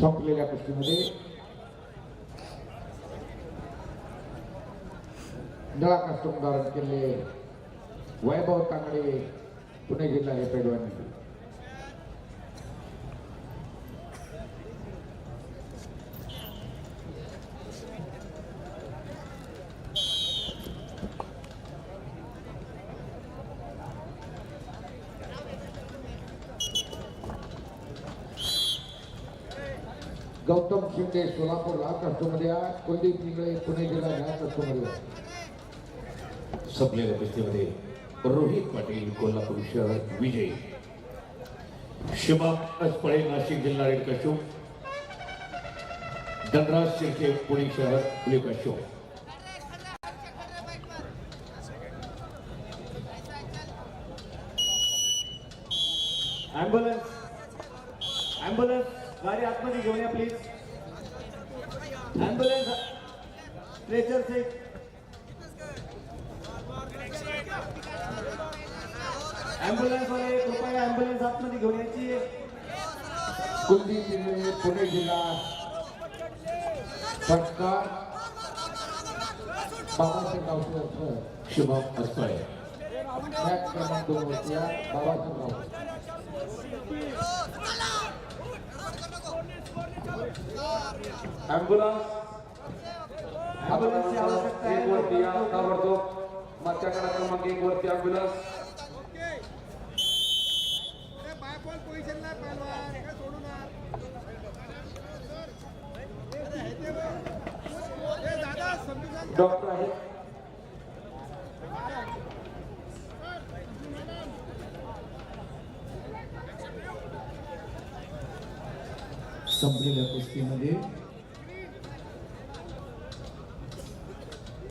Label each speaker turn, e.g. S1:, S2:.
S1: संपलेल्या कुस्तीमध्ये निळा कष्टम धारण केले. वैभव तांगडे पुणे जिल्हा हे पैलवान गौतम शिंदे सोलापूर हा कस्टमध्ये आहे कुलदीप इंगळे पुणे जिल्हा ह्या कस्टमध्ये आहे
S2: संपलेल्या कुस्तीमध्ये रोहित पाटील कोल्हापूर शहर विजयी. शुभम पळे नाशिक जिल्हा रेड कशो धनराज शिर्के पुणे शहर ब्ल्यू कशो
S3: ॲम्ब्युलन्स ॲम्ब्युलन्स गाडी आतमध्ये घेऊन या please ambulance stretcher set ambulance वाले कृपया ॲम्ब्युलन्स आतमध्ये घेऊन यायची.
S1: कुलदीप इंगळे पुणे जिल्हा पटकार बाबासाहेब गावकर सर
S2: शुभम अस्पळे
S1: क्रमांक दोन आहे बाबासाहेब गावकर
S4: ॲम्ब्युलन्स
S3: ॲम्ब्युलन्सची आवश्यकता
S4: एक वरती या ताबडतोब मागच्या कडा क्रमांक एक वरती ॲम्ब्युलन्स
S5: बायपॉल पोझिशन
S2: संपलेल्या कुस्तीमध्ये